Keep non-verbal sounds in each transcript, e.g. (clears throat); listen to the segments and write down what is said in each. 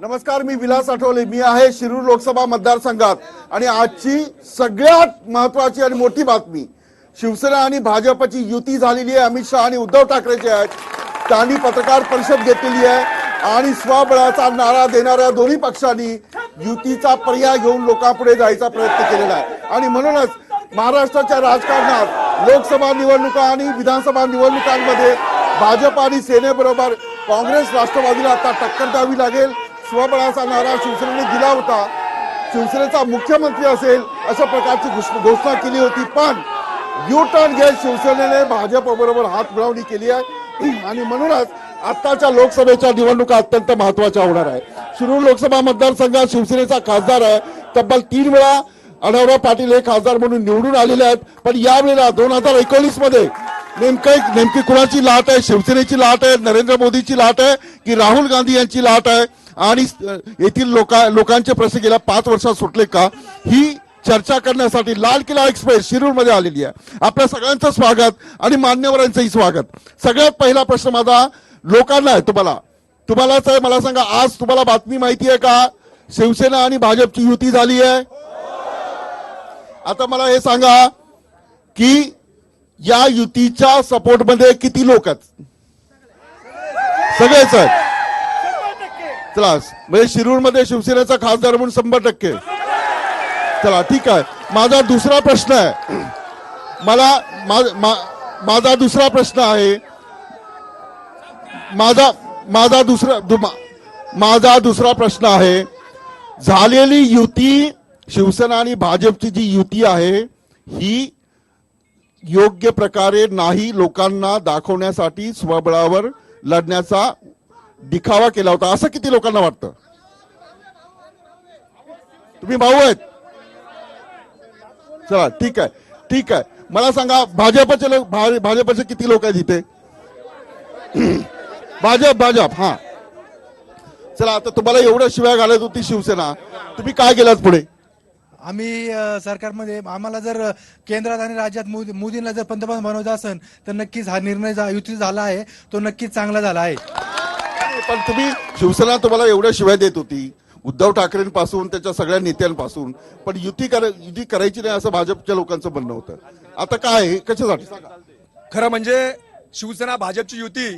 नमस्कार मी विलास आठवले. मी आहे शिरूर लोकसभा मतदारसंघात. आणि आजची सगळ्यात महत्वाची आणि मोठी बातमी शिवसेना आणि भाजपची युती झालेली आहे. अमित शहा आणि उद्धव ठाकरेचे आहेत. त्यांनी पत्रकार परिषद घेतलेली आहे. आणि स्वबळाचा नारा देणाऱ्या दोन्ही पक्षांनी युतीचा पर्याय घेऊन लोकांपुढे जायचा प्रयत्न केलेला आहे. आणि म्हणूनच महाराष्ट्राच्या राजकारणात लोकसभा निवडणुका आणि विधानसभा निवडणुकांमध्ये भाजप आणि सेनेबरोबर काँग्रेस राष्ट्रवादीला आता टक्कर द्यावी लागेल. स्वबळाचा नारा शिवसेनेने दिला होता. शिवसेनेचा मुख्यमंत्री असेल अशा प्रकारची घोषणा केली होती. पण यू टर्न घेत शिवसेनेने भाजपबरोबर हात मिळवणी केली आहे. आणि म्हणूनच आत्ताच्या लोकसभेच्या निवडणुका अत्यंत महत्त्वाच्या होणार आहे शिरूर लोकसभा मतदारसंघात शिवसेनेचा खासदार आहे. तब्बल तीन वेळा अनवराव पाटील हे खासदार म्हणून निवडून आलेले आहेत. पण यावेळेला दोन हजार एकोणीसमध्ये नेमकं नेमकी कुणाची लाट आहे? शिवसेनेची लाट आहे? नरेंद्र मोदीची लाट आहे? की राहुल गांधी यांची लाट आहे? आणि येथील लोका लोकांचे प्रश्न गेल्या पाच वर्षात सुटले का ही चर्चा करण्यासाठी लाल किल्ला एक्सप्रेस शिरूरमध्ये आलेली आहे. आपल्या सगळ्यांचं स्वागत आणि मान्यवरांचंही स्वागत. सगळ्यात पहिला प्रश्न माझा लोकांना आहे तुम्हाला. तुम्हालाच आहे मला सांगा आज तुम्हाला बातमी माहिती आहे का? शिवसेना आणि भाजपची युती झाली आहे. आता मला हे सांगा की या युतीच्या सपोर्टमध्ये किती लोक आहेत? सगळेच आहेत. चला म्हणजे शिरूरमध्ये शिवसेनेचा खासदार म्हणून शंभर टक्के. चला ठीक आहे. माझा दुसरा प्रश्न आहे. मला मा- मा- माझा दुसरा प्रश्न आहे. माझा माझा दुसरा माझा दुसरा प्रश्न आहे. झालेली युती शिवसेना आणि भाजपची जी युती आहे ही योग्य प्रकारे नाही लोकांना दाखवण्यासाठी स्वबळावर लढण्याचा दिखावा केला होता असं किती लोकांना वाटतं? तुम्ही भाऊ आहेत? चला ठीक आहे ठीक आहे. मला सांगा भाजपचे लोक भाजपचे किती लोक आहेत इथे? (clears throat) भाजप भाजप हा. चला आता तुम्हाला एवढ्या शिवाय घालत होती शिवसेना. तुम्ही काय केलात पुढे? आम्ही सरकारमध्ये आम्हाला जर केंद्रात आणि राज्यात मोदी मोदींना जर पंतप्रधान बनवायचं असेल तर नक्कीच हा निर्णय युती झाला आहे. तो नक्कीच चांगला झाला आहे. पण तुम्ही शिवसेना तुम्हाला एवढ्या शिवाय देत होती. उद्धव ठाकरेंपासून त्याच्या सगळ्या नेत्यांपासून. पण युती कर युती करायची नाही असं भाजपच्या लोकांचं म्हणणं होतं. आता काय आहे? कशासाठी? खरं म्हणजे शिवसेना भाजपची युती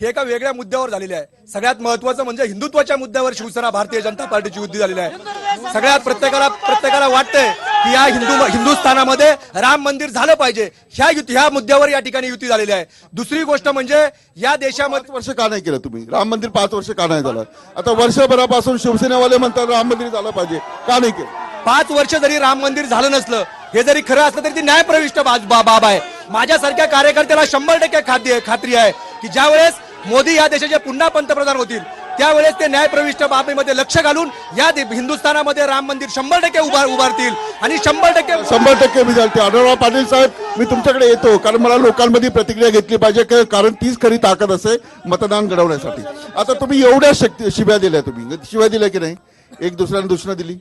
हे एका वेगळ्या मुद्द्यावर झालेली आहे. सगळ्यात महत्वाचं म्हणजे हिंदुत्वाच्या मुद्द्यावर शिवसेना भारतीय जनता पार्टीची युती झालेली आहे. सगळ्यात प्रत्येकाला प्रत्येकाला वाटतंय की या हिंदू हिंदुस्थानामध्ये राम मंदिर झालं पाहिजे. ह्या युती ह्या मुद्द्यावर या ठिकाणी युती झालेली आहे. दुसरी गोष्ट म्हणजे या देशामध्ये वर्ष का नाही केलं तुम्ही? राम मंदिर पाच वर्ष का नाही झालं? आता वर्षभरापासून शिवसेनेवाले म्हणतात राम मंदिर झालं पाहिजे. का नाही केलं? पाच वर्ष जरी राम मंदिर झालं नसलं हे जरी खरं असलं तरी ती न्यायप्रविष्ट बाब आहे. माझ्यासारख्या कार्यकर्त्याला शंभर टक्के खात्री खात्री आहे की ज्या वेळेस मोदी या देशाचे पुन्हा पंतप्रधान होतील त्यावेळेस ते न्यायप्रविष्ट बाबीमध्ये लक्ष घालून या हिंदुस्थानामध्ये राम मंदिर शंभर टक्के उभार उभारतील. आणि शंभर टक्के शंभर टक्के मी आढळराव पाटील साहेब मी तुमच्याकडे येतो कारण मला लोकांमध्ये प्रतिक्रिया घेतली पाहिजे क- कारण तीच खरी ताकद असे मतदान घडवण्यासाठी. आता तुम्ही एवढ्या शक्ती शिव्या दिल्या तुम्ही. शिव्या दिल्या की नाही? एक दुसऱ्याने दुसरं दिली.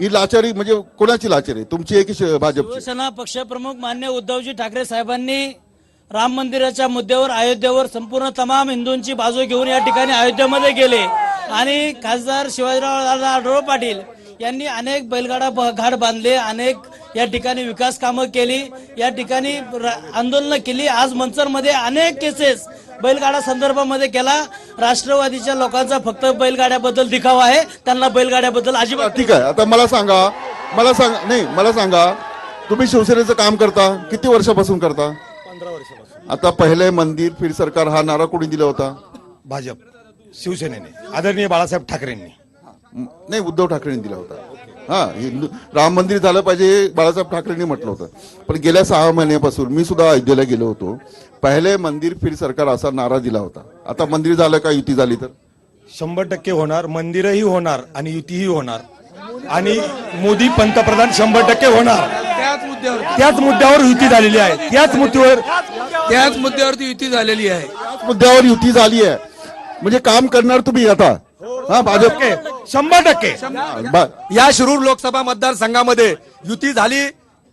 ही लाचारी म्हणजे कोणाची लाचारी? तुमची आहे की श- भाजपची? शिवसेना पक्षप्रमुख मान्य उद्धवजी ठाकरे साहेबांनी राम मंदिराच्या मुद्द्यावर अयोध्येवर संपूर्ण तमाम हिंदूंची बाजू घेऊन या ठिकाणी अयोध्येमध्ये गेले. आणि खासदार शिवाजीराव आढळ पाटील यांनी अनेक बैलगाडा ब- घाट बांधले अनेक या ठिकाणी विकास कामं केली. या ठिकाणी आंदोलनं केली. आज मंचरमध्ये अनेक केसेस बैलगाडा संदर्भामध्ये केला. राष्ट्रवादीच्या लोकांचा फक्त बैलगाड्याबद्दल दिखावा आहे. त्यांना बैलगाड्याबद्दल अजिबात ठीक आहे. आता मला सांगा मला सांगा नाही मला सांगा तुम्ही शिवसेनेचं काम करता? किती वर्षापासून करता? आता पहिले मंदिर फिर सरकार हा नारा कोणी दिला होता? भाजप शिवसेनेने आदरणीय बाळासाहेब ठाकरेंनी. नाही उद्धव ठाकरेंनी दिला होता. हा हिंदू राम मंदिर झालं पाहिजे बाळासाहेब ठाकरेंनी म्हटलं होतं. पण गेल्या सहा महिन्यापासून मी सुद्धा अयोध्येला गेलो होतो. पहिले मंदिर फिर सरकार असा नारा दिला होता. आता मंदिर झालं का युती झाली तर? शंभर टक्के होणार मंदिरही होणार आणि युतीही होणार. आणि मोदी पंतप्रधान शंभर टक्के होणार. त्याच मुद्द्यावर त्याच मुद्द्यावर युती झालेली आहे. त्याच मुद्द्यावर त्याच मुद्द्यावरती युती झालेली आहे. त्याच मुद्द्यावर युती झाली आहे. म्हणजे काम करणार तुम्ही आता. हा भाजप शंभर टक्के. या शिरूर लोकसभा मतदारसंघामध्ये युती झाली.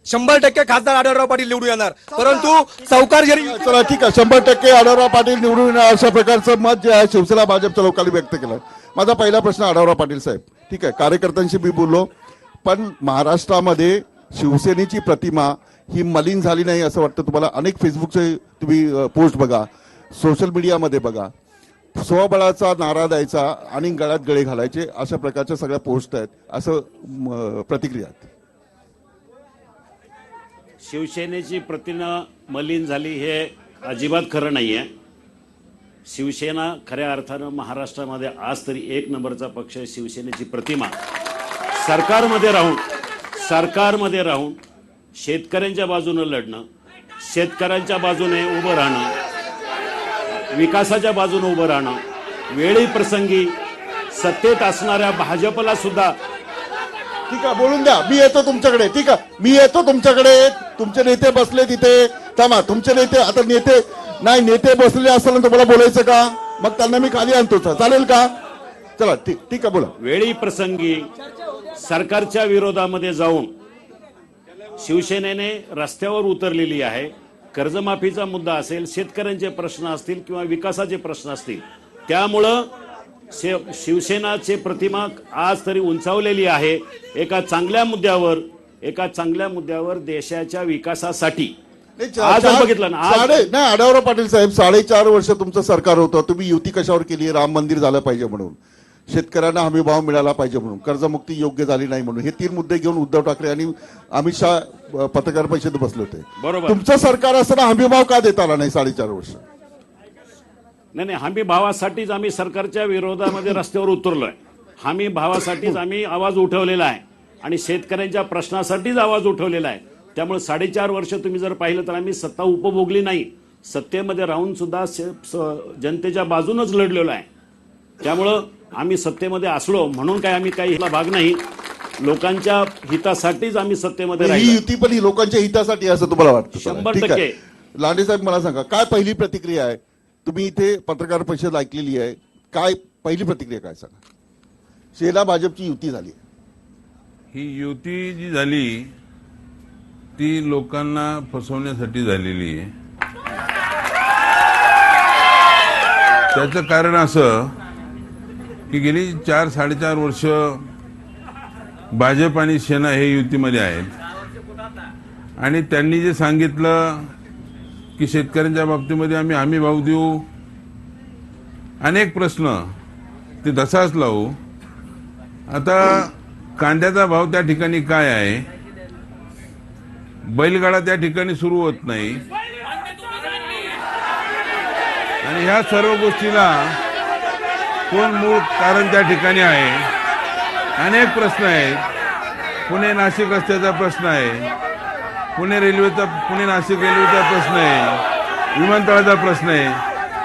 शंभर टक्के खासदार आढळराव पाटील निवडून येणार. परंतु चौकार जरी चला ठीक आहे. शंभर टक्के आढावराव पाटील निवडून येणार अशा प्रकारचं मत जे आहे शिवसेना भाजपच्या लोकांनी व्यक्त केलं माझा पहिला प्रश्न आढावराव पाटील साहेब. ठीक आहे कार्यकर्त्यांशी मी बोललो. पण महाराष्ट्रामध्ये शिवसेनेची प्रतिमा ही मलिन झाली नाही असं वाटतं तुम्हाला? अनेक फेसबुकचे तुम्ही पोस्ट बघा सोशल मीडियामध्ये बघा. स्वबळाचा नारा द्यायचा आणि गळ्यात गळे घालायचे अशा प्रकारच्या सगळ्या पोस्ट आहेत असं प्रतिक्रिया शिवसेनेची प्रतिमा मलिन झाली हे अजिबात खरं नाही आहे शिवसेना खऱ्या अर्थानं महाराष्ट्रामध्ये आज तरी एक नंबरचा पक्ष आहे शिवसेनेची प्रतिमा. सरकारमध्ये राहून सरकारमध्ये राहून शेतकऱ्यांच्या बाजूनं लढणं शेतकऱ्यांच्या बाजूने उभं राहणं विकासाच्या बाजूने उभं राहणं वेळी प्रसंगी सत्तेत असणाऱ्या भाजपला सुद्धा ठीक आहे बोलून द्या. मी येतो तुमच्याकडे ठीक आहे? मी येतो तुमच्याकडे. तुमचे नेते बसले तिथे. थांबा तुमचे नेते आता नेते नाही नेते बसलेले असताना तुम्हाला बोलायचं का? मग त्यांना मी खाली आणतो चालेल का? चला ठीक ठीक आहे बोला. वेळी प्रसंगी सरकारच्या विरोधामध्ये जाऊन शिवसेनेने रस्त्यावर उतरलेली आहे. कर्जमाफीचा मुद्दा असेल शेतकऱ्यांचे प्रश्न असतील किंवा विकासाचे प्रश्न असतील त्यामुळं शे- शिवसेनाचे प्रतिमा आज तरी उंचावलेली आहे. एका चांगल्या मुद्द्यावर एका चांगल्या मुद्द्यावर देशाच्या विकासासाठी. आज बघितलं ना साडे नाही आढावराव पाटील साहेब साडेचार वर्ष तुमचं सरकार होतं. तुम्ही युती कशावर केली राम मंदिर झालं पाहिजे म्हणून. शेतकऱ्यांना हमी भाव मिळाला पाहिजे म्हणून. कर्जमुक्ती योग्य झाली नाही म्हणून. हे तीन मुद्दे घेऊन उद्धव ठाकरे आणि अमित शहा पत्रकार परिषदेत बसले होते. बरोबर. तुमचं सरकार असताना हमी भाव का देता आला नाही साडेचार वर्ष? नाही नाही हमी भावासाठीच आम्ही सरकारच्या विरोधामध्ये रस्त्यावर उतरलोय. हमी भावासाठीच आम्ही आवाज उठवलेला आहे आणि शेतकऱ्यांच्या प्रश्नासाठीच आवाज उठवलेला आहे. त्यामुळे साडेचार वर्ष तुम्ही जर पाहिलं तर आम्ही सत्ता उपभोगली नाही. सत्तेमध्ये राहून सुद्धा जनतेच्या बाजूनच लढलेलो आहे. त्यामुळं आम्ही सत्तेमध्ये असलो म्हणून काय आम्ही काही ह्याला भाग नाही. लोकांच्या हितासाठीच आम्ही सत्तेमध्ये ही राहिलो. युती पण ही लोकांच्या हितासाठी आहे असं तुम्हाला वाटतं शंभर ठीक आहे. टक्के. लांडे साहेब मला सांगा काय पहिली प्रतिक्रिया आहे? तुम्ही इथे पत्रकार परिषद ऐकलेली आहे. काय पहिली प्रतिक्रिया काय सांगा? सेना भाजपची युती झाली ही युती जी झाली ती लोकांना फसवण्यासाठी झालेली आहे. त्याचं कारण असं की गेली चार साडेचार वर्ष भाजप आणि सेना हे युतीमध्ये आहेत आणि त्यांनी जे सांगितलं की शेतकऱ्यांच्या बाबतीमध्ये आम्ही हमी भाव देऊ. अनेक प्रश्न ते तसाच लावू. आता कांद्याचा भाव त्या ठिकाणी काय आहे? बैलगाडा त्या ठिकाणी सुरू होत नाही. आणि ह्या सर्व गोष्टीला कोण मूळ कारण त्या ठिकाणी आहे? अनेक प्रश्न आहेत. पुणे नाशिक रस्त्याचा प्रश्न आहे. पुणे रेल्वेचा पुणे नाशिक रेल्वेचा प्रश्न आहे. विमानतळाचा प्रश्न आहे.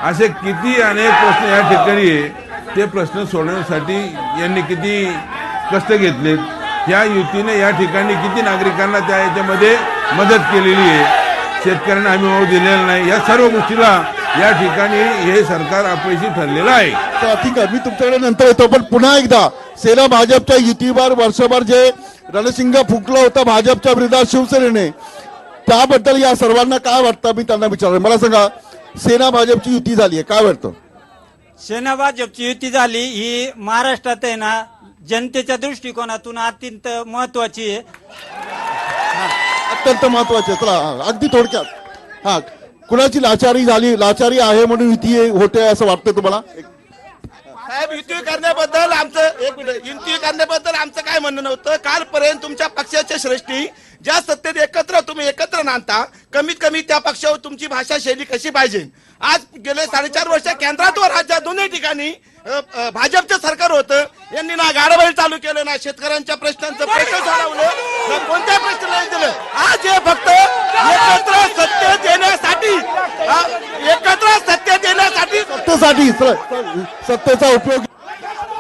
असे किती अनेक प्रश्न या ठिकाणी आहे. ते प्रश्न सोडवण्यासाठी यांनी किती कष्ट घेतलेत. या युतीने या ठिकाणी किती नागरिकांना त्या याच्यामध्ये मदत केलेली आहे. शेतकऱ्यांना आम्ही भाव दिलेला नाही. या सर्व गोष्टीला या ठिकाणी हे सरकार अपयशी ठरलेलं आहे. तर ठीक आहे मी तुमच्याकडे नंतर येतो पण पुन्हा एकदा सेना भाजपच्या युतीवर वर्षभर जे रणशिंग फुंकलं होतं भाजपच्या विरोधात शिवसेनेने त्याबद्दल या सर्वांना काय वाटतं मी त्यांना विचारलं. मला सांगा सेना भाजपची युती झाली आहे काय वाटतं? सेना भाजपची युती झाली ही महाराष्ट्रात आहे ना जनतेच्या दृष्टिकोनातून अत्यंत महत्वाची आहे. अत्यंत महत्त्वाचे चला हा, अगदी थोडक्यात. हा कुणाची लाचारी झाली लाचारी आहे म्हणून युती होते असं वाटतं तुम्हाला? साहेब युती करण्याबद्दल आमचं एक मिनिट. युती करण्याबद्दल आमचं काय म्हणणं नव्हतं? कालपर्यंत तुमच्या पक्षाच्या श्रेष्ठी ज्या सत्तेत एकत्र तुम्ही एकत्र नांदता कमीत कमी त्या पक्षावर तुमची भाषा शैली कशी पाहिजे? आज गेले साडेचार वर्ष केंद्रात व राज्यात दोन्ही ठिकाणी भाजपचं सरकार होतं यांनी ना गाडबैल चालू केलं ना शेतकऱ्यांच्या प्रश्न सोडवलं ना कोणत्या प्रश्नाला दिलं आज हे फक्त एकत्र सत्तेत येण्यासाठी हा, एकत्र सत्तेत येण्यासाठी सत्तेसाठी चला, सत्तेचा उपयोग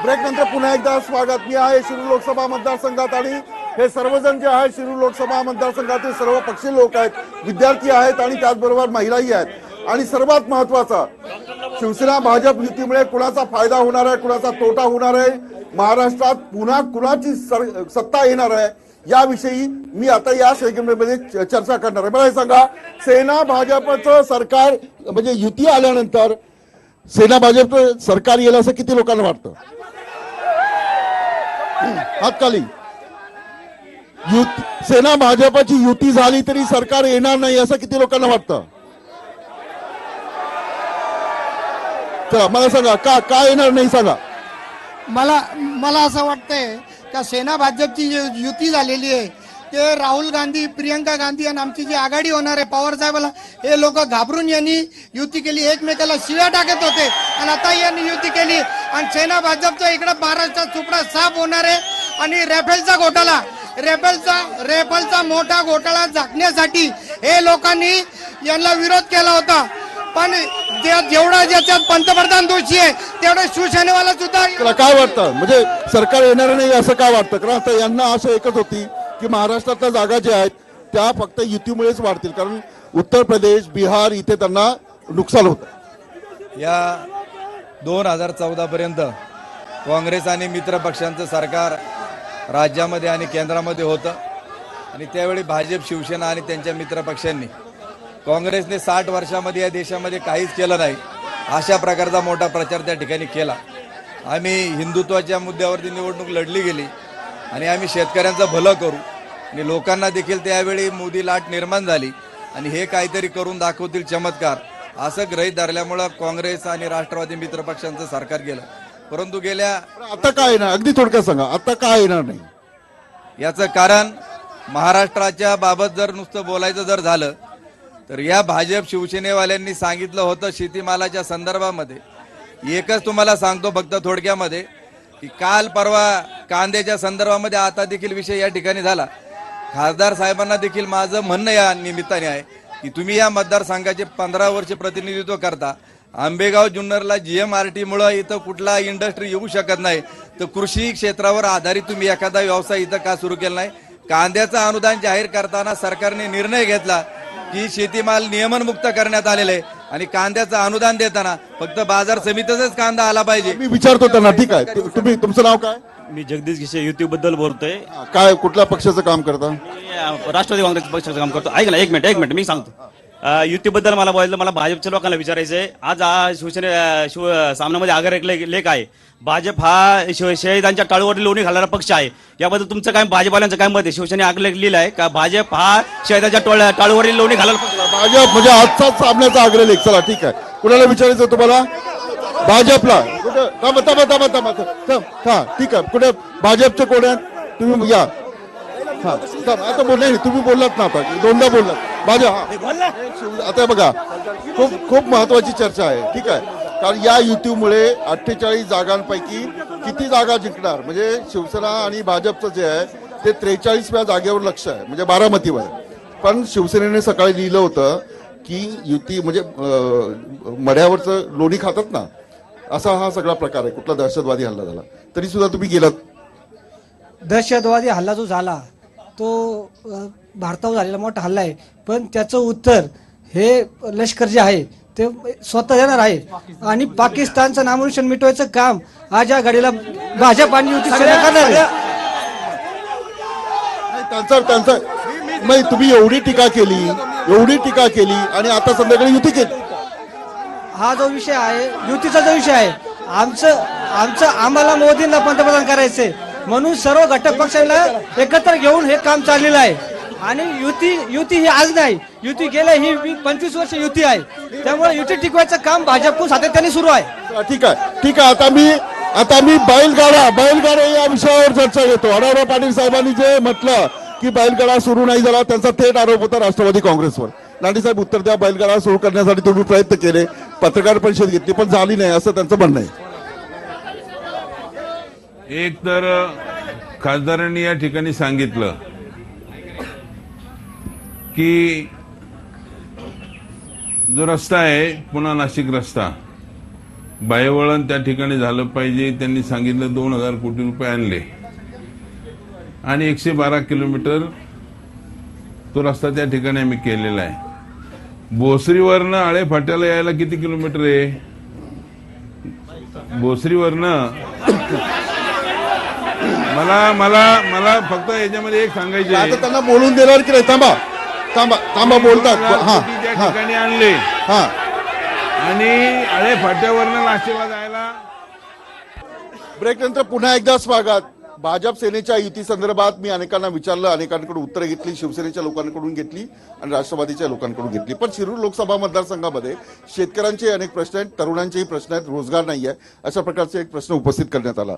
ब्रेक नंतर पुन्हा एकदा स्वागत. मी आहे शिरूर लोकसभा मतदारसंघात आणि हे सर्वजण जे आहे शिरूर लोकसभा मतदारसंघातील सर्व पक्षी लोक आहेत विद्यार्थी आहेत आणि त्याचबरोबर महिलाही आहेत. आणि सर्वात महत्त्वाचा शिवसेना भाजप युतीमुळे कुणाचा फायदा होणार आहे कुणाचा तोटा होणार आहे? महाराष्ट्रात पुन्हा कुणाची सत्ता येणार आहे? याविषयी मी आता या सेगमेंटमध्ये चर्चा करणार आहे. मला हे सांगा सेना भाजपचं सरकार म्हणजे युती आल्यानंतर सेना भाजपचं सरकार येईल असं किती लोकांना वाटतं? हातकाली सेना भाजपाची युती झाली तरी सरकार येणार नाही असं किती लोकांना वाटतं? चला मला सांगा का का येणार नाही सांगा? मला मला असं वाटतंय का सेना भाजपची युती झालेली आहे ते राहुल गांधी प्रियंका गांधी आणि आमची जी आघाडी होणार आहे पवार साहेबाला हे लोक घाबरून यांनी युती केली. एकमेकाला शिव्या टाकत होते आणि आता यांनी युती केली. आणि सेना भाजपचा इकडे महाराष्ट्रात सुपडा साफ होणार आहे आणि रेफेलचा घोटाळा रेफेलचा रेफेलचा मोठा घोटाळा झाकण्यासाठी हे लोकांनी यांना विरोध केला होता. पण जेवढा ज्याच्यात पंतप्रधान दोषी आहे तेवढं शिवसेनेवाला सुद्धा काय वाटतं? म्हणजे सरकार येणार नाही असं काय वाटतं? कारण आता यांना असं एकच होती. की महाराष्ट्रातल्या जागा ज्या आहेत त्या फक्त युतीमुळेच वाढतील. कारण उत्तर प्रदेश बिहार इथे त्यांना नुकसान होतं. या दोन हजार चौदा पर्यंत काँग्रेस आणि मित्र पक्षांचं सरकार राज्यामध्ये आणि केंद्रामध्ये होतं. आणि त्यावेळी भाजप शिवसेना आणि त्यांच्या मित्र पक्षांनी काँग्रेसने साठ वर्षामध्ये या देशामध्ये काहीच केलं नाही अशा प्रकारचा मोठा प्रचार त्या ठिकाणी केला. आम्ही हिंदुत्वाच्या मुद्द्यावरती निवडणूक लढली गेली आणि आम्ही शेतकऱ्यांचं भलं करू. आणि लोकांना देखील त्यावेळी मोदी लाट निर्माण झाली. आणि हे काहीतरी करून दाखवतील चमत्कार. असं गृहीत धरल्यामुळं काँग्रेस आणि राष्ट्रवादी मित्र पक्षांचं सरकार गेलं. परंतु गेल्या आता काय येणार? अगदी थोडक्यात सांगा आता काय येणार नाही? याचं कारण महाराष्ट्राच्या बाबत जर नुसतं बोलायचं जर झालं तर या भाजप शिवसेनेवाल्यांनी सांगितलं होतं शेतीमालाच्या संदर्भामध्ये. एकच तुम्हाला सांगतो फक्त थोडक्यामध्ये की काल परवा कांद्याच्या संदर्भामध्ये आता देखील विषय या ठिकाणी झाला. खासदार साहेबांना देखील माझं म्हणणं या निमित्ताने आहे की तुम्ही या मतदारसंघाचे पंधरा वर्ष प्रतिनिधित्व करता. आंबेगाव जुन्नरला जीएमआरटी मुळे इथं कुठला इंडस्ट्री येऊ शकत नाही. तर कृषी क्षेत्रावर आधारित तुम्ही एखादा व्यवसाय इथं का सुरू केला नाही? कांद्याचं अनुदान जाहीर करताना सरकारने निर्णय घेतला की शेतीमाल नियमनमुक्त करण्यात आलेलं आहे. आणि कांद्याचं अनुदान देताना फक्त बाजार समितीचाच कांदा आला पाहिजे. मी विचारतो त्यांना ठीक आहे. तुम्ही तुमचं नाव काय? मी जगदीश घिसे युती बद्दल बोलतोय. काय कुठल्या पक्षाचं काम करता? मी, अ, राष्ट्रवादी काँग्रेस पक्षाचं काम करतो. ऐक ना एक मिनिट एक मिनिट मी सांगतो. अ, युतीबद्दल मला बोलायचं मला भाजपच्या लोकांना विचारायचं आहे आज शिवसेने अ, शिव सामन्यामध्ये आगर एक लेख लेख आहे. भाजप हा शिव- शहिदांच्या टाळूवर लोणी घालणारा पक्ष आहे. याबद्दल तुमचं काय भाजपाल्यांचं काय मत आहे? शिवसेने आगलेख लिहिलं आहे का भाजप हा शहिदाच्या टोळ- टाळूवरील लोणी घालायला पक्ष आहे? भाजप म्हणजे आजचाच सामन्याचा आग्रह लेख. चला ठीक आहे. कुणाला विचारायचं तुम्हाला? भाजपला. कुठं? थांबा थांबा थांबा थांबा थांब हा ठीक आहे. कुठे? भाजपचे कोण आहेत? तुम्ही या. हा आता बोल नाही. तुम्ही बोललात ना आता. दोनदा बोललात. भाजप हा. आता बघा. खूप खूप महत्वाची चर्चा आहे. ठीक आहे. कारण या युतीमुळे अठ्ठेचाळीस जागांपैकी किती जागा जिंकणार? म्हणजे शिवसेना आणि भाजपचं जे आहे ते त्रेचाळीसव्या जागेवर लक्ष आहे. म्हणजे बारामतीवर पण शिवसेनेने सकाळी लिहिलं होतं की युती म्हणजे मढ्यावरचं लोणी खातात ना असा हा सगळा प्रकार आहे. कुठला दहशतवादी हल्ला झाला. तरी सुद्धा तुम्ही गेलात. दहशतवादी हल्ला जो झाला तो भारतावर झालेला मोठा हल्ला आहे. पण त्याचं उत्तर हे लष्कर जे आहे ते स्वतः देणार आहे. आणि पाकिस्तानचं नामोनिशन मिटवायचं काम आज या घडीला भाजप आणि युती सेना करणार त्यांचा त्यांचा नाही तुम्ही एवढी टीका केली एवढी टीका केली आणि आता संध्याकाळी युती केली. हा जो विषय आहे युतीचा जो विषय आहे आमचं आमचं आम्हाला मोदींना पंतप्रधान करायचंय. म्हणून सर्व घटक पक्षांना एकत्र घेऊन हे काम चाललेलं आहे. आणि युती युती ही आज नाही. युती गेल्या ही पंचवीस वर्ष युती आहे. त्यामुळे युती टिकवायचं काम भाजपकडून सातत्याने सुरू आहे. ठीक आहे. ठीक आहे. आता मी आता मी बैलगाडा बैलगाडा या विषयावर चर्चा घेतो. आढावा पाटील साहेबांनी जे म्हटलं की बैलगाडा सुरू नाही झाला त्यांचा थेट आरोप होता राष्ट्रवादी काँग्रेसवर. साहेब उत्तर द्या बैलगाडा सुरू करण्यासाठी तुम्ही प्रयत्न केले पत्रकार परिषद घेतली पण झाली नाही असं त्यांचं म्हणणं आहे. एक तर खासदारांनी या ठिकाणी सांगितलं की जो रस्ता आहे पुन्हा नाशिक रस्ता बायवळण त्या ठिकाणी झालं पाहिजे त्यांनी सांगितलं दोन हजार कोटी रुपये आणले. आणि एकशे बारा किलोमीटर तो रस्ता त्या ठिकाणी आम्ही केलेला आहे. भोसरीवरनं आळे फाट्याला यायला किती किलोमीटर आहे? भोसरीवरनं मला मला मला फक्त याच्यामध्ये एक सांगायचे आता त्यांना बोलून देणार की नाही? थांबा. थांबा थांबा बोलतात. हा त्या ठिकाणी आणले. हा. आणि अरे फाट्यावरनं नाशिकला जायला? ब्रेक नंतर पुन्हा एकदा स्वागत. भाजप सेनेच्या युती संदर्भात मी अनेकांना विचारलं अनेकांकडून उत्तरं घेतली शिवसेनेच्या लोकांकडून घेतली आणि राष्ट्रवादीच्या लोकांकडून घेतली. पण शिरूर लोकसभा मतदारसंघामध्ये शेतकऱ्यांचे अनेक प्रश्न आहेत तरुणांचेही प्रश्न आहेत रोजगार नाही आहे अशा प्रकारचे एक प्रश्न उपस्थित करण्यात आला.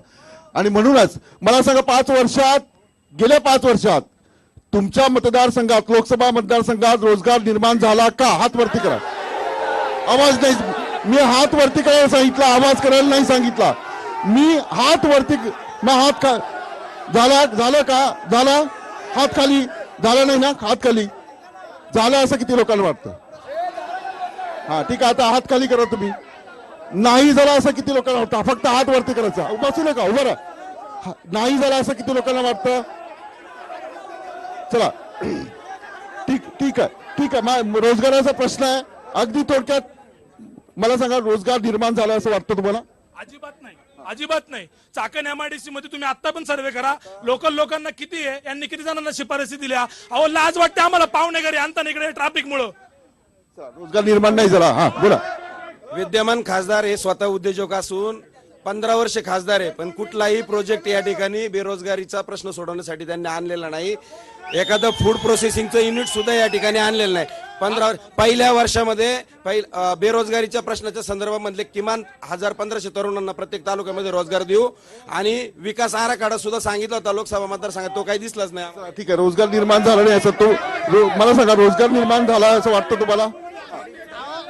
आणि म्हणूनच मला सांगा पाच वर्षात गेल्या पाच वर्षात तुमच्या मतदारसंघात लोकसभा मतदारसंघात रोजगार निर्माण झाला का? हात वरती करा. आवाज नाही मी हात वरती करायला सांगितला आवाज करायला नाही सांगितला. मी हात वरती मग हात का झाला झालं का? झाला? हात खाली. झाला नाही ना? हात खाली. झालं असं किती लोकांना वाटतं? हा ठीक आहे. आता हात खाली करा तुम्ही. नाही झालं असं किती लोकांना वाटतं? फक्त हात वरती करायचा. बसू नका उभं राहा. नाही झालं असं किती लोकांना वाटतं? चला. ठीक ठीक आहे. ठीक आहे. रोजगाराचा प्रश्न आहे. अगदी थोडक्यात मला सांगा रोजगार निर्माण झाला असं वाटतं तुम्हाला? अजिबात नाही. अजिबात नाही. चाकण एमआयडीसी मध्ये तुम्ही आता पण सर्वे करा. लोकल लोकांना किती आहे यांनी किती जणांना शिफारसी दिल्या? अहो लाज वाटते आम्हाला. पाहुणे घरी आणताना इकडे ट्रॅफिक मुळे रोजगार निर्माण नाही झाला हा बोला. विद्यमान खासदार हे स्वतः उद्योजक असून पंधरा वर्ष खासदार आहे पण कुठलाही प्रोजेक्ट या ठिकाणी बेरोजगारीचा प्रश्न सोडवण्यासाठी त्यांनी आणलेला नाही. एखादं फूड प्रोसेसिंगचं युनिट सुद्धा या ठिकाणी आणलेलं नाही. पंधरा पहिल्या वर्षामध्ये पहिल बेरोजगारीच्या प्रश्नाच्या संदर्भामधले किमान हजार पंधराशे तरुणांना प्रत्येक तालुक्यामध्ये रोजगार देऊ. आणि विकास आराखडा सुद्धा सांगितला होता लोकसभा मतदारसंघात. तो काही दिसलाच नाही. ठीक आहे रोजगार निर्माण झाला नाही असं तो मला सांगा रोजगार निर्माण झाला असं वाटतं तुम्हाला?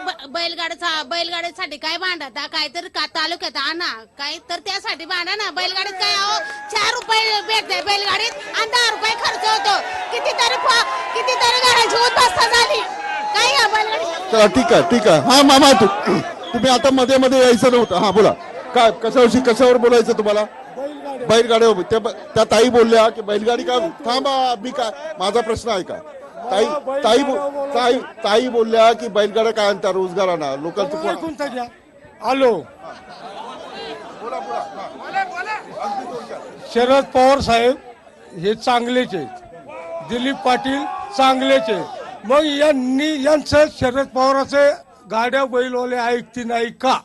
ब- बैलगाड्याचा बैलगाड्यासाठी काय भांडता काय तर का तालुक्यात आणा. काय तर त्यासाठी भांडा ना. बैलगाडीत काय अहो चार रुपये भेटते बैलगाडीत आणि दहा रुपये खर्च होतो. कितीतरी प- कितीतरी घराची उद्ध्वस्त झाली. काय या बैलगाडी? चला ठीक आहे ठीक आहे. हा मामा तू तुम्ही आता मध्ये मध्ये यायचं नव्हतं. हा बोला. काय कशावर कशावर बोलायचं तुम्हाला? बैलगाड्या त्या त्या ताई बोलल्या की बैलगाडी का? थांबा मी काय माझा प्रश्न आहे का ताई ताई ताई ताई बोलल्या की बैलगाड्या काय आणता रोजगाराना? लोकांचं घ्या आलो. शरद पवार साहेब हे चांगलेच. आहेत दिलीप पाटील चांगलेच. आहेत मग यांनी यांचं शरद पवाराचे गाड्या बैलवाले ऐकती नाही का?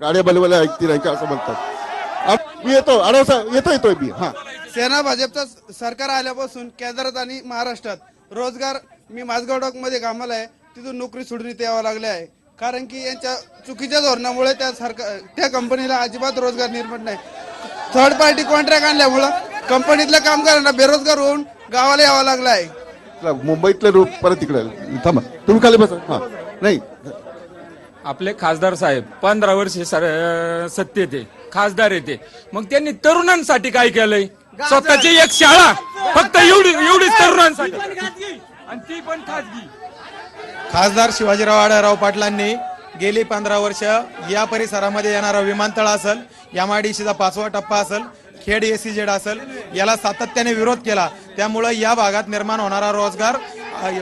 गाड्या बैलवाल्या ऐकती नाही का असं म्हणतात. आ- मी येतो. अडवसा येतो येतोय मी. हा. सेना भाजपचं सरकार आल्यापासून केंद्रात आणि महाराष्ट्रात रोजगार मी माझगाव डॉकमध्ये कामाला आहे तिथून नोकरी सोडून इथे यावं लागले आहे. कारण की यांच्या चुकीच्या धोरणामुळे त्या सरकार त्या कंपनीला अजिबात रोजगार निर्माण नाही. थर्ड पार्टी कॉन्ट्रॅक्ट आणल्यामुळं कंपनीतल्या कामगारांना बेरोजगार होऊन गावाला यावं लागलं आहे. मुंबईतले लोक परत तिकडे थांबा तुम्ही खाली बसा. हा. नाही. आपले खासदार साहेब पंधरा वर्ष सर- सत्तेत आहे खासदार येते मग त्यांनी तरुणांसाठी काय केलंय? स्वतःची एक शाळा फक्त एवढी एवढीच तरुणांसाठी. आणि ती पण खाजगी. खासदार शिवाजीराव आढळराव पाटलांनी गेली पंधरा वर्ष या परिसरामध्ये येणारा विमानतळ असेल एमआयडीसीचा पाचवा टप्पा असेल खेड एसीजेड असेल याला सातत्याने विरोध केला. त्यामुळे या भागात निर्माण होणारा रोजगार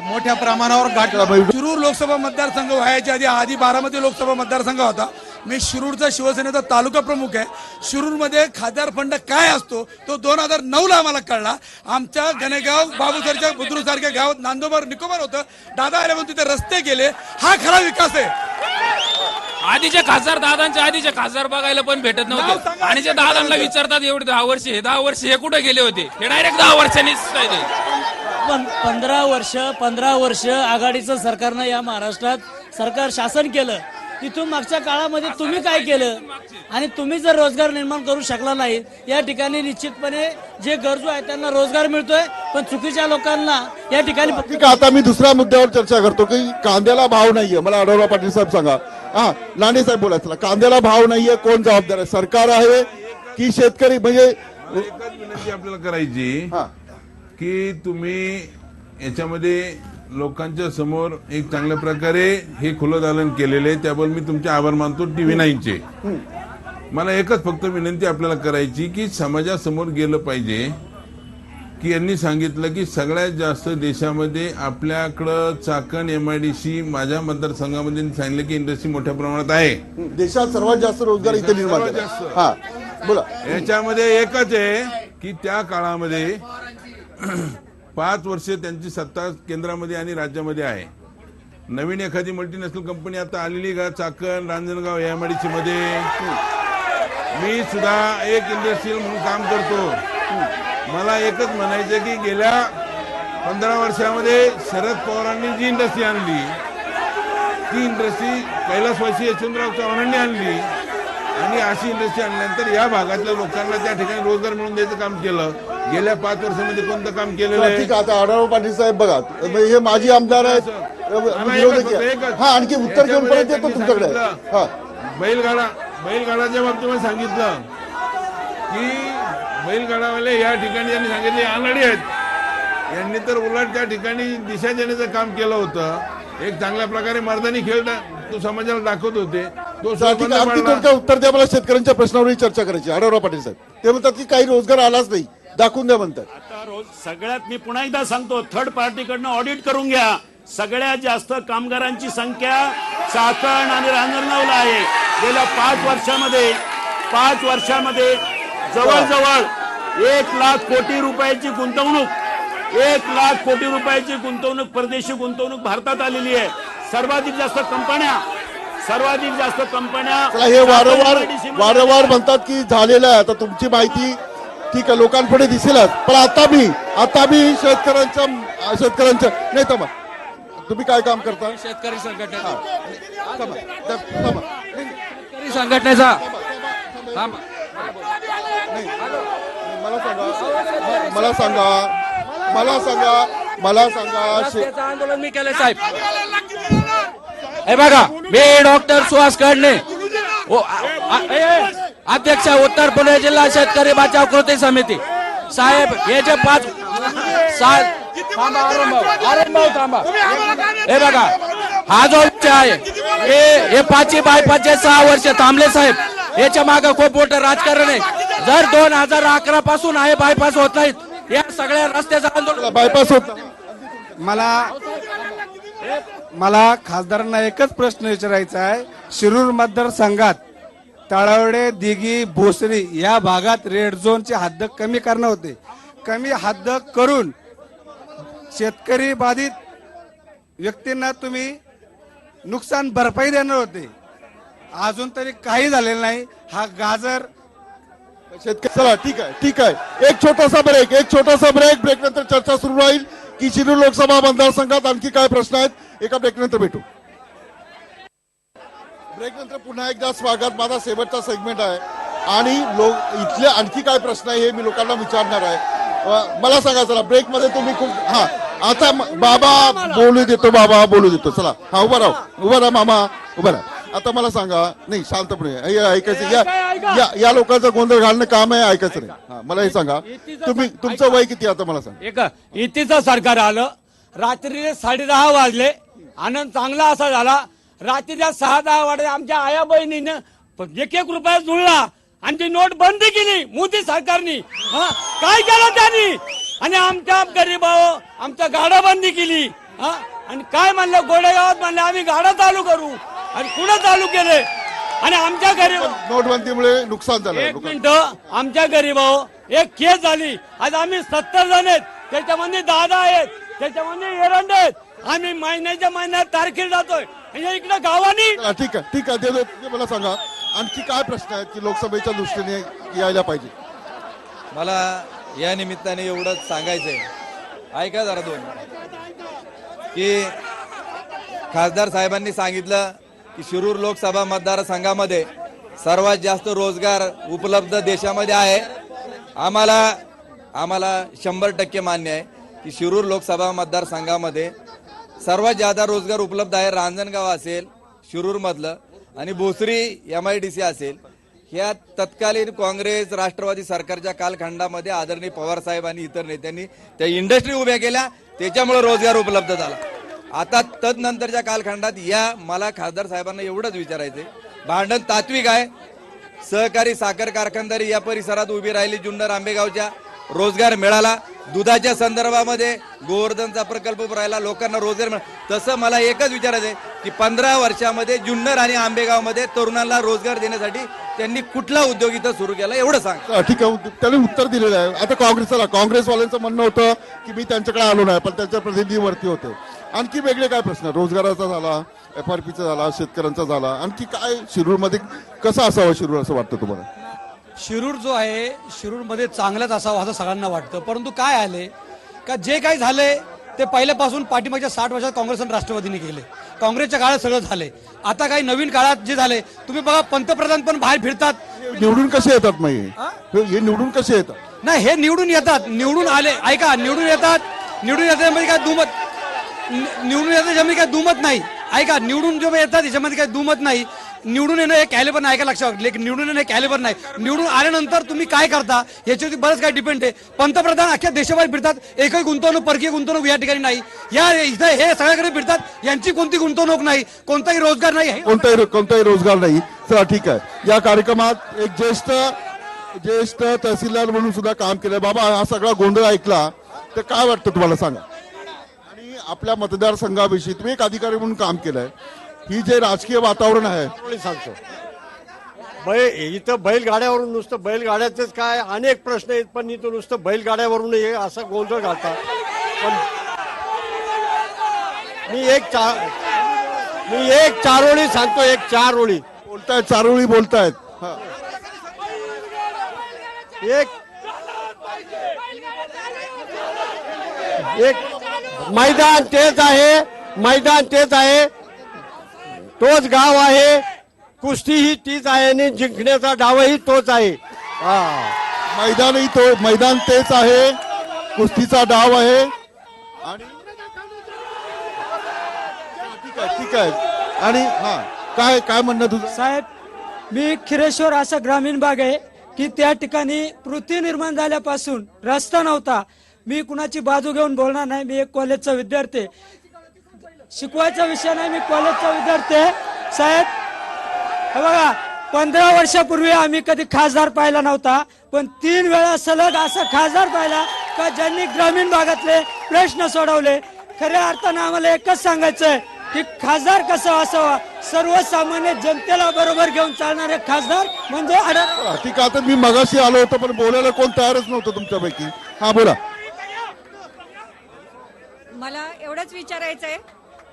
मोठ्या प्रमाणावर गाठला. शिरूर लोकसभा मतदारसंघ व्हायच्या आधी आधी बारामती लोकसभा मतदारसंघ होता. मी शिरूरचा शिवसेनेचा तालुका प्रमुख आहे. शिरूरमध्ये खासदार फंड काय असतो? तो दोन हजार नऊ ला आम्हाला कळला. आमच्या गणेगाव बाबूसरच्या बुद्रुक सारख्या गावात नांदोबार निकोबार होतं. दादा आल्यावर तिथे रस्ते गेले हा खरा विकास आहे. आधीचे खासदार दादांचे आधीचे खासदार बघायला पण भेटत नव्हते. आणि जे दादांना विचारतात एवढे दहा वर्ष हे दहा वर्ष हे कुठे गेले होते? हे डायरेक्ट दहा वर्षांनीच राहिले. पण पंधरा वर्ष पंधरा वर्ष आघाडीचं सरकारनं या महाराष्ट्रात सरकार शासन केलं. तिथून मागच्या काळामध्ये तुम्ही काय केलं? आणि तुम्ही जर रोजगार निर्माण करू शकला नाही या ठिकाणी निश्चितपणे जे गरजू आहेत त्यांना रोजगार मिळतोय पण चुकीच्या लोकांना या ठिकाणी ठीक आहे आता मी दुसऱ्या मुद्द्यावर चर्चा करतो की कांद्याला भाव नाहीये. मला आढळराव पाटील साहेब सांगा. हा लांडे साहेब बोला चला कांद्याला भाव नाहीये कोण जबाबदार आहे? सरकार आहे की शेतकरी? म्हणजे एकच विनंती आपल्याला करायची की तुम्ही याच्यामध्ये लोकांच्या समोर एक चांगल्या प्रकारे हे खुलं दालन केलेले आहे. त्याबद्दल मी तुमचे आभार मानतो. टीव्ही नाईनचे. मला एकच फक्त विनंती आपल्याला करायची की समाजासमोर गेलं पाहिजे की यांनी सांगितलं की सगळ्यात जास्त देशामध्ये आपल्याकडं चाकण एमआयडीसी माझ्या मतदारसंघामध्ये सांगितलं की इंडस्ट्री मोठ्या प्रमाणात आहे. देशात सर्वात जास्त रोजगार इथे निर्माण. हा. बोला. याच्यामध्ये एकच आहे की त्या काळामध्ये पाच वर्ष त्यांची सत्ता केंद्रामध्ये आणि राज्यामध्ये आहे. नवीन एखादी मल्टीनॅशनल कंपनी आता आलेली का? चाकण रांजणगाव एमआयडीसी मध्ये. मी सुद्धा एक इंडस्ट्रीयल म्हणून काम करतो. मला एकच म्हणायचं की गेल्या पंधरा वर्षामध्ये शरद पवारांनी जी इंडस्ट्री आणली ती इंडस्ट्री कैलासवासी यशवंतराव चव्हाणांनी आणली आणि अशी इंडस्ट्री आणल्यानंतर या भागातल्या लोकांना त्या ठिकाणी रोजगार मिळवून द्यायचं काम केलं. गेल्या पाच वर्षामध्ये कोणतं काम केलेलं आहे? ठीक आहे आता आढावा पाटील साहेब बघा हे माजी आमदार आहेत विरोधक हा आणखी उत्तर घेऊन परत येतो तुमच्याकडे. हा. बैलगाडा बैलगाडाच्या बाबतीत सांगितलं की बैलगाडावाले या ठिकाणी त्यांनी सांगितले आघाडी आहेत. यांनी तर उलट त्या ठिकाणी दिशा देण्याचं काम केलं होतं. एक चांगल्या प्रकारे मर्दानी खेळ दा- तो समाजाला दाखवत होते. तो ठीक आहे. थोडक्यात उत्तर द्या मला शेतकऱ्यांच्या प्रश्नावरही चर्चा करायची आढावा पाटील साहेब. ते म्हणतात की काही रोजगार आलाच नाही. दाखवून द्या म्हणतात. आता रोज सगळ्यात मी पुन्हा एकदा सांगतो थर्ड पार्टीकडनं ऑडिट करून घ्या. सगळ्यात जास्त कामगारांची संख्या चाकण आणि रांजणगावला आहे. गेल्या पाच वर्षामध्ये पाच वर्षामध्ये जवळजवळ एक लाख कोटी रुपयाची गुंतवणूक एक लाख कोटी रुपयाची गुंतवणूक परदेशी गुंतवणूक भारतात आलेली आहे. सर्वाधिक जास्त कंपन्या सर्वाधिक जास्त कंपन्या हे वारंवार वारंवार म्हणतात की झालेलं आहे. आता तुमची माहिती ठीक आहे लोकांपुढे दिसेलच. पण आता मी आता मी शेतकऱ्यांच्या शेतकऱ्यांच्या नाही थांबा. तुम्ही काय काम करता? शेतकरी संघटनेचा. थांबा, थांबा. शेतकरी संघटनेचा. थांब. मला सांगा. मला सांगा. मला सांगा. मला सांगा. आंदोलन मी केलं साहेब. हे बघा मी डॉक्टर सुहास ए, अध्यक्ष उत्तर पुणे जिल्हा शेतकरी बचाव कृती समिती. साहेब हे जे पाच सा- थांबा हे बघा हा जो आहे हे हे बायपाचे सहा वर्ष थांबले साहेब याच्या मागे खूप मोठं राजकारण आहे. जर दोन हजार अकरा पासून आहे बायपास होत नाहीत या सगळ्या रस्त्याचं आंदोलन बायपास होत मला मला खासदारांना एकच प्रश्न विचारायचा आहे. शिरूर मतदारसंघात तळवडे दिघी भोसरी या भागात रेड झोनची हद्द कमी करणं होते. कमी हद्द करून शेतकरी बाधित व्यक्तींना तुम्ही नुकसान भरपाई देणार होते. अजून तरी काही झालेलं नाही. हा गाजर शेतकरी चला ठीक आहे ठीक आहे. एक छोटासा ब्रेक एक छोटासा ब्रेक ब्रेक नंतर चर्चा सुरू राहील. की शिरूर लोकसभा मतदारसंघात आणखी काय प्रश्न आहेत एका ब्रेकनंतर भेटू. ब्रेकनंतर पुन्हा एकदा स्वागत. माझा शेवटचा सेगमेंट आहे. आणि लोक इथले आणखी काय प्रश्न आहे हे मी लोकांना विचारणार आहे. मला सांगा चला ब्रेकमध्ये तुम्ही खूप हा आता बाबा बोलू देतो बाबा बोलू देतो. चला हा उभा राहा उभा राहा मामा उभा राहा. आता मला सांगा नाही शांतपणे हे ऐकायचं या या या लोकांचा गोंधळ घालणं काम आहे ऐकायचं नाही. मला हे सांगा. तुम्ही तुमचं वय किती आता मला सांगा. एक इतीचं सरकार आलं रात्री साडे दहा वाजले आनंद चांगला असा झाला रात्रीच्या सहा दहा वाजले आमच्या आया बहिणीनं एक एक रुपया जुळला आणि ती नोट बंद केली मोदी सरकारनी. हा काय केलं त्यांनी? आणि आमच्या गरीबाव आमच्या गाड्या बंदी केली. हा आणि काय म्हणलं गोडेगावात म्हणलं आम्ही गाडा चालू करू. आणि कुठं चालू केले आणि आमच्या गरीब नोटबंदीमुळे नुकसान झालं एक. मिनिट. आमच्या गरीबाव एक केस झाली. आज आम्ही सत्तर जण आहेत. त्याच्यामध्ये दादा आहेत. त्याच्यामध्ये एरंड आहेत. आम्ही महिन्याच्या महिन्यात तारखेला जातोय. म्हणजे इकडे गावानी ठीक आहे ठीक आहे. देतो तुम्ही मला सांगा. आणखी काय प्रश्न आहेत की लोकसभेच्या दृष्टीने यायला पाहिजे? मला या निमित्ताने एवढंच सांगायचंय. ऐका जरा दोन. की खासदार साहेबांनी सांगितलं की शिरूर लोकसभा मतदारसंघामध्ये सर्वात जास्त रोजगार उपलब्ध देशामध्ये आहे. आम्हाला आम्हाला शंभर टक्के मान्य आहे की शिरूर लोकसभा मतदारसंघामध्ये सर्वात जादा रोजगार उपलब्ध आहे रांजणगाव असेल शिरूरमधलं आणि Bhosari M I D C असेल. ह्या तत्कालीन काँग्रेस राष्ट्रवादी सरकारच्या कालखंडामध्ये आदरणीय पवार साहेब आणि इतर नेत्यांनी त्या इंडस्ट्री उभ्या केल्या त्याच्यामुळे रोजगार उपलब्ध झाला. आता तदनंतरच्या कालखंडात या मला खासदार साहेबांना एवढंच विचारायचंय. भांडण तात्विक आहे. सहकारी साखर कारखानदारी या परिसरात उभी राहिली जुन्नर आंबेगावच्या. रोजगार मिळाला. दुधाच्या संदर्भामध्ये गोवर्धनचा प्रकल्प राहिला. लोकांना रोजगार मिळाला तसं मला एकच विचारायचं आहे की पंधरा वर्षामध्ये जुन्नर आणि आंबेगावमध्ये तरुणांना रोजगार देण्यासाठी त्यांनी कुठला उद्योग इथं सुरू केला एवढं सांग. ठीक आहे. त्याने उत्तर दिलेलं आहे. आता काँग्रेसला काँग्रेसवाल्यांचं म्हणणं होतं की मी त्यांच्याकडे आलो नाही पण त्यांच्या प्रतिनिधीवरती होते. आणखी वेगळे काय प्रश्न? रोजगाराचा झाला एफ आर पीचा झाला शेतकऱ्यांचा झाला. आणखी काय शिरूरमध्ये कसं असावं शिरूर असं वाटतं तुम्हाला? शिरूर जो आहे शिरूरमध्ये चांगलाच असावा असं सगळ्यांना वाटतं. परंतु काय आले? का जे काही झाले ते पहिल्यापासून पाठीमागच्या साठ वर्षात काँग्रेस आणि राष्ट्रवादीने केले. काँग्रेसच्या काळात सगळं झाले. आता काही नवीन काळात जे झाले तुम्ही बघा पंतप्रधान पण बाहेर फिरतात. निवडून कसे येतात मग हे? हे निवडून कसे येतात? नाही हे निवडून येतात. निवडून आले. ऐका निवडून येतात. निवडून येतात यामध्ये काय दुमत निवडून येतात त्याच्यामध्ये काय दुमत नाही. ऐका निवडून जेव्हा येतात त्याच्यामध्ये काय दुमत नाही. निवडून येणं हे कॅलेबर नाही ऐका लक्षात निवडून येणं हे कॅलेबर नाही. निवडून आल्यानंतर तुम्ही काय करता याच्यावरती बरंच काय डिपेंड आहे. पंतप्रधान अख्ख्या देशाबाहेर फिरतात एकही गुंतवणूक परकीय गुंतवणूक या ठिकाणी नाही. या इथं हे सगळ्याकडे फिरतात यांची कोणती गुंतवणूक नाही कोणताही रोजगार नाही. कोणताही कोणताही रोजगार नाही. चला ठीक आहे. या कार्यक्रमात एक ज्येष्ठ ज्येष्ठ तहसीलदार म्हणून सुद्धा काम केलं बाबा हा सगळा गोंधळ ऐकला तर काय वाटतं तुम्हाला सांगा? आपल्या मतदारसंघाविषयी तुम्ही एक अधिकारी म्हणून काम केलंय. ही जे राजकीय वातावरण आहे. सांगतो? बै इथं बैलगाड्यावरून नुसतं बैलगाड्याचेच काय? अनेक प्रश्न आहेत पण इथं नुसतं बैलगाड्यावरून हे असा गोंधळ घालतात. पण मी एक चार मी एक चार ओळी सांगतो एक चार ओळी बोलतायत चारोळी बोलतायत. हा. एक एक मैदान तेच आहे मैदान तेच आहे. तोच गाव आहे. कुस्ती ही तीच आहे आणि जिंकण्याचा डावही तोच आहे. हा. मैदानही तो मैदान तेच आहे. कुस्तीचा डाव आहे. आणि ठीक आहे ठीक आहे. आणि हा. काय काय म्हणणं तुझं? साहेब मी खिरेश्वर असा ग्रामीण भाग आहे की त्या ठिकाणी पृथ्वी निर्माण झाल्यापासून रस्ता नव्हता. मी कुणाची बाजू घेऊन बोलणार नाही मी एक कॉलेजचा विद्यार्थी शिकवायचा विषय नाही मी कॉलेजचा विद्यार्थी आहे. साहेब हे बघा पंधरा वर्षापूर्वी आम्ही कधी खासदार पाहिला नव्हता पण तीन वेळा सलग असा खासदार पाहिला का ज्यांनी ग्रामीण भागातले प्रश्न सोडवले. खऱ्या अर्थानं आम्हाला एकच सांगायचं आहे की खासदार कसा असावा? सर्वसामान्य जनतेला बरोबर घेऊन चालणारे खासदार म्हणजे आढळ ठीक आहे आता मी मगाशी आलो होतो पण बोलायला कोण तयारच नव्हतं तुमच्यापैकी. हा बोला. मला एवढंच विचारायचं आहे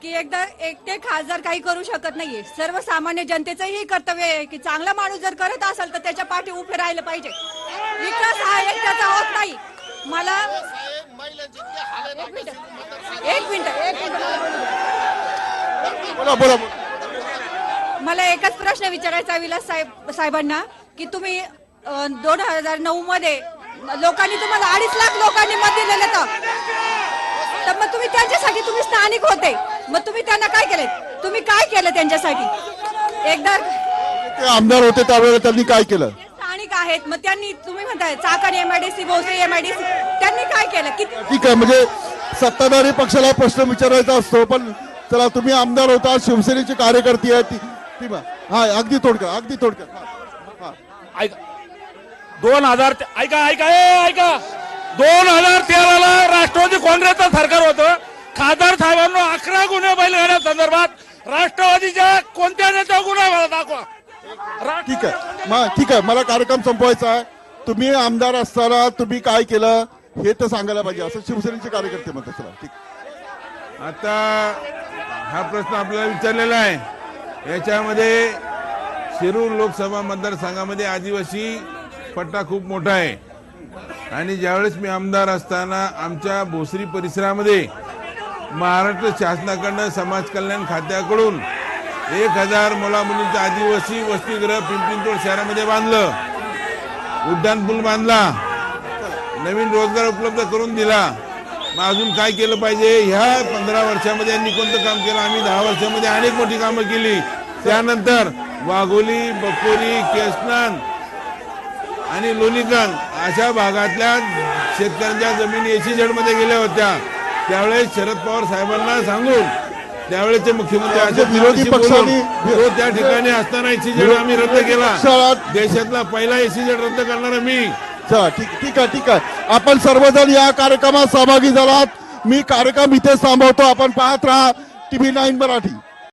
की एकदा एकटे खासदार काही करू शकत नाहीये. सर्वसामान्य जनतेचंही कर्तव्य आहे की चांगला माणूस जर करत असेल तर त्याच्या पाठी उभे राहिलं पाहिजे. विकास हा एकट्याचा होत नाही. मला एक मिनिट एक मिनिट. एक मिनिट बोला बोला. मला एकच प्रश्न विचारायचा विलास साहेब साहेबांना की तुम्ही दोन हजार नऊ मध्ये लोकांनी तुम्हाला अडीच लाख लोकांनी मत दिलेलं तुम्ही त्यांच्यासाठी तुम्ही स्थानिक होते. मग तुम्ही त्यांना काय केले? तुम्ही काय केलं त्यांच्यासाठी? एकदा ते आमदार होते त्यावेळेला त्यांनी काय केलं? स्थानिक आहेत मग त्यांनी तुम्ही म्हणताय चाकण एमआयडीसी भोसरी एमआयडीसी त्यांनी काय केलं? किती ठीक आहे म्हणजे सत्ताधारी पक्षाला प्रश्न विचारायचा असतो पण चला तुम्ही आमदार होता शिवसेनेची कार्यकर्ती आहे ती ती बा- हा अगदी थोडक्यात अगदी थोडक्यात हा. ऐका. दोन हजार ते- ऐका ऐका ए ऐका. दोन हजार तेराला राष्ट्रवादी काँग्रेसचं सरकार होतं. खासदार साहेबांना अकरा गुन्हे बैलगाड्या संदर्भात राष्ट्रवादीच्या कोणत्या नेत्या गुन्हा मला दाखवा. ठीक आहे. मग ठीक आहे. मला कार्यक्रम संपवायचा आहे. तुम्ही आमदार असताना तुम्ही काय केलं हे तर सांगायला पाहिजे. असं शिवसेनेचे कार्यकर्ते म्हणतात चला ठीक. आता हा प्रश्न आपल्याला विचारलेला आहे. याच्यामध्ये शिरूर लोकसभा मतदारसंघामध्ये आदिवासी पट्टा खूप मोठा आहे. आणि ज्यावेळेस मी आमदार असताना आमच्या भोसरी परिसरामध्ये महाराष्ट्र शासनाकडनं समाज कल्याण खात्याकडून एक हजार मुला मुलींचं आदिवासी वसतिगृह पिंपरी शहरामध्ये बांधलं. उड्डाण पूल बांधला. नवीन रोजगार उपलब्ध करून दिला. मग अजून काय केलं पाहिजे? ह्या पंधरा वर्षामध्ये यांनी कोणतं काम केलं? आम्ही दहा वर्षामध्ये अनेक मोठी कामं केली. त्यानंतर वाघोली बकोरी केसनान आणि लोणीकण अशा भागातल्या शेतकऱ्यांच्या जमिनी एसी झेडमध्ये गेल्या होत्या. त्यावेळेस शरद पवार साहेबांना सांगून त्यावेळेचे मुख्यमंत्री अशोक विरोधी पक्षांनी- तो त्या ठिकाणी असताना एसी झेड आम्ही रद्द केला. देशातला पहिला एसी झेड रद्द करणारा मी. ठीक आहे ठीक आहे. आपण सर्वजण या कार्यक्रमात सहभागी झालात. मी कार्यक्रम इथे थांबवतो. आपण पाहत राहा. TV nine Marathi.